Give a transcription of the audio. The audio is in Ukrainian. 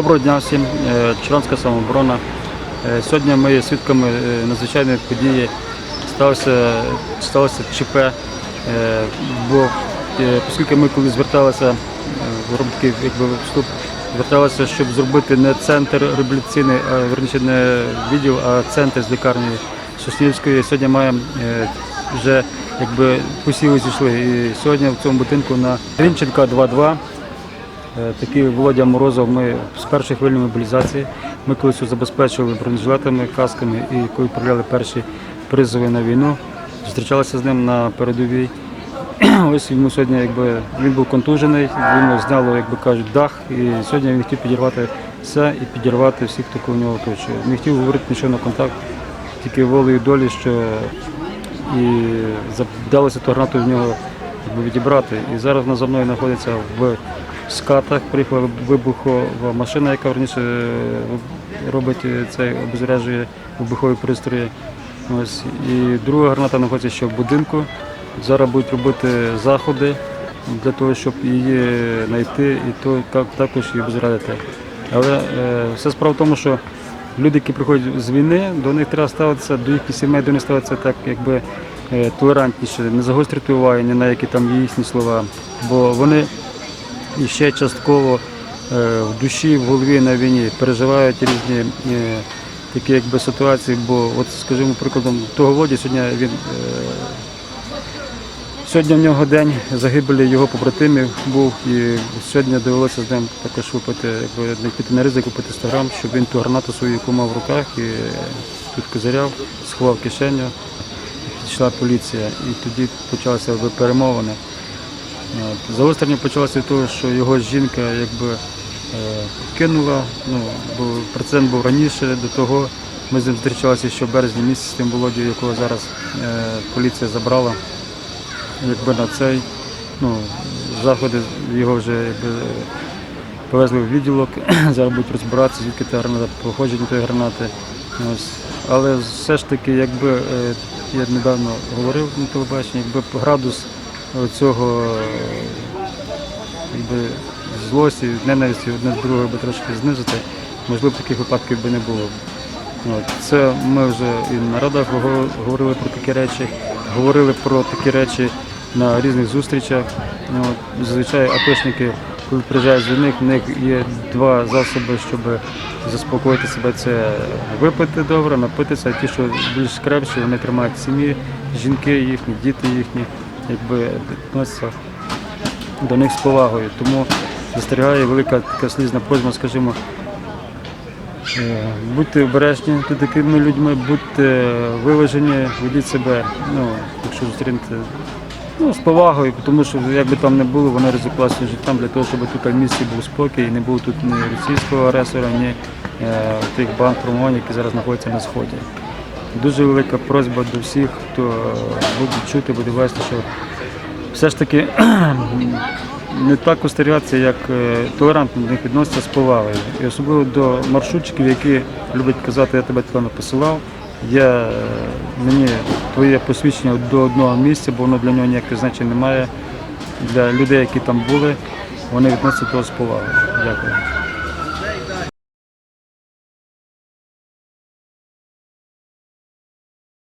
Доброго дня всім, Е, Чоранська самооборона. Е, Сьогодні ми є свідками е, надзвичайної події. Сталося, сталося ЧП, бо оскільки ми коли зверталися, робимо якби вступ, зверталися, щоб зробити не центр реабілітаційний, а верніше не відділ, а центр з лікарні Соснівської. Сьогодні маємо вже якби посіли зійшли. І сьогодні в цьому будинку на Рінченка 2.2 Е, Такий Володя Морозов, ми з першої хвилі мобілізації. Ми колись забезпечували бронежилетами, касками і коли відправляли перші призови на війну, зустрічалися з ним на передовій. Ось йому сьогодні, якби він був контужений, йому зняло, як би кажуть, дах. І сьогодні він хотів підірвати все і підірвати всіх, хто коло нього оточує. Не хотів говорити нічого на контакт, тільки волею долі, що і вдалося ту гранату в нього якби, відібрати. І зараз вона за мною знаходиться в скатах. Приїхала вибухова машина, яка верніше е, робить е, цей обезряджує вибухові пристрої. Ось. І друга граната знаходиться ще в будинку. Зараз будуть робити заходи для того, щоб її знайти і то також її обезрядити. Але е, все справа в тому, що люди, які приходять з війни, до них треба ставитися, до їхніх сімей до них ставитися так, якби е, толерантніше, не загострити уваги ні на які там їхні слова. Бо вони і ще частково е, в душі, в голові на війні переживають різні е, такі якби ситуації. Бо, от, скажімо, прикладом того Володі, сьогодні він е, Сьогодні в нього день загибелі його побратимів був і сьогодні довелося з ним також випити, якби піти на ризик, купити 100 грам, щоб він ту гранату свою яку мав в руках і тут козиряв, сховав кишеню. Підійшла поліція і тоді почалися перемовини. Загострення почалося від того, що його жінка якби е, кинула, ну, бо прецедент був раніше до того. Ми з ним зустрічалися ще в березні місяці з тим Володю, якого зараз е, поліція забрала якби на цей. Ну, заходи його вже якби, повезли в відділок, зараз будуть розбиратися, звідки та граната, походження тої гранати. Ось. Але все ж таки, якби е, я недавно говорив на телебаченні, якби градус цього злості, ненависті одне до другого би трошки знизити, можливо, таких випадків би не було. Це ми вже і на радах говорили про такі речі, говорили про такі речі на різних зустрічах. Зазвичай атошники, коли приїжджають з них, в них є два засоби, щоб заспокоїти себе. Це випити добре, напитися, а ті, що більш крепші, вони тримають сім'ї, жінки їхні, діти їхні, якби відносяться до них з повагою. Тому застерігає велика така слізна просьба, скажімо, Е, Будьте обережні з такими людьми, будьте виважені, ведіть себе, ну, якщо зустрінете ну, з повагою, тому що як би там не було, вони ризикували своїм життям для того, щоб тут в місті був спокій, і не було тут ні російського агресора, ні е, тих банд промовань, які зараз знаходяться на сході. Дуже велика просьба до всіх, хто буде чути, буде вести, що все ж таки не так остерігатися, як е, толерантно до них відноситься з повагою. І особливо до маршрутчиків, які люблять казати, я тебе туди не посилав. Я, е, мені твоє посвідчення до одного місця, бо воно для нього ніякого значення не має. Для людей, які там були, вони відносяться до того з повагою. Дякую.